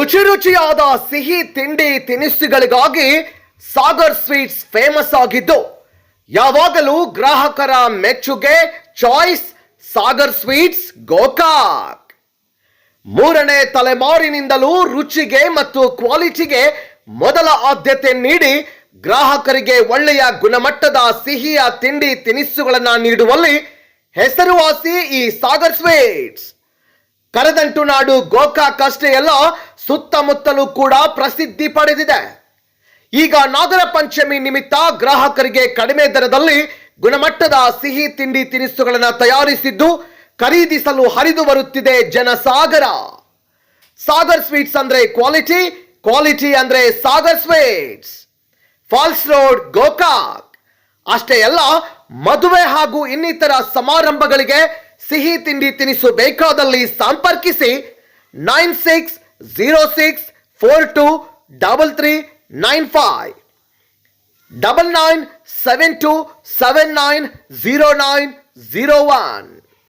ರುಚಿ ರುಚಿಯಾದ ಸಿಹಿ ತಿಂಡಿ ತಿನಿಸುಗಳಿಗಾಗಿ ಸಾಗರ್ ಸ್ವೀಟ್ಸ್ ಫೇಮಸ್ ಆಗಿದ್ದು, ಯಾವಾಗಲೂ ಗ್ರಾಹಕರ ಮೆಚ್ಚುಗೆ, ಚಾಯ್ಸ್, ಸಾಗರ್ ಸ್ವೀಟ್ಸ್, ಗೋಕಾಕ್. ಮೂರನೇ ತಲೆಮಾರಿನಿಂದಲೂ ರುಚಿಗೆ ಮತ್ತು ಕ್ವಾಲಿಟಿಗೆ ಮೊದಲ ಆದ್ಯತೆ ನೀಡಿ ಗ್ರಾಹಕರಿಗೆ ಒಳ್ಳೆಯ ಗುಣಮಟ್ಟದ ಸಿಹಿಯ ತಿಂಡಿ ತಿನಿಸುಗಳನ್ನು ನೀಡುವಲ್ಲಿ ಹೆಸರುವಾಸಿ ಈ ಸಾಗರ್ ಸ್ವೀಟ್ಸ್. ಕರದಂಟು ನಾಡು ಗೋಕಾಕ್ ಅಷ್ಟೇ ಅಲ್ಲ ಸುತ್ತಮುತ್ತಲೂ ಕೂಡ ಪ್ರಸಿದ್ಧಿ ಪಡೆದಿದೆ. ಈಗ ನಾಗರ ಪಂಚಮಿ ನಿಮಿತ್ತ ಗ್ರಾಹಕರಿಗೆ ಕಡಿಮೆ ದರದಲ್ಲಿ ಗುಣಮಟ್ಟದ ಸಿಹಿ ತಿಂಡಿ ತಿನಿಸುಗಳನ್ನು ತಯಾರಿಸಿದ್ದು ಖರೀದಿಸಲು ಹರಿದು ಬರುತ್ತಿದೆ ಜನಸಾಗರ. ಸಾಗರ್ ಸ್ವೀಟ್ಸ್ ಅಂದ್ರೆ ಕ್ವಾಲಿಟಿ ಕ್ವಾಲಿಟಿ ಅಂದ್ರೆ Sagar sweets. Falls road, Gokak. ಅಷ್ಟೇ ಅಲ್ಲ, ಮದುವೆ ಹಾಗೂ ಇನ್ನಿತರ ಸಮಾರಂಭಗಳಿಗೆ ಸಿಹಿ ತಿಂಡಿ ತಿನಿಸು ಬೇಕಾದಲ್ಲಿ ಸಂಪರ್ಕಿಸಿ nine six zero six four two double three nine five double nine seven two seven nine zero nine zero one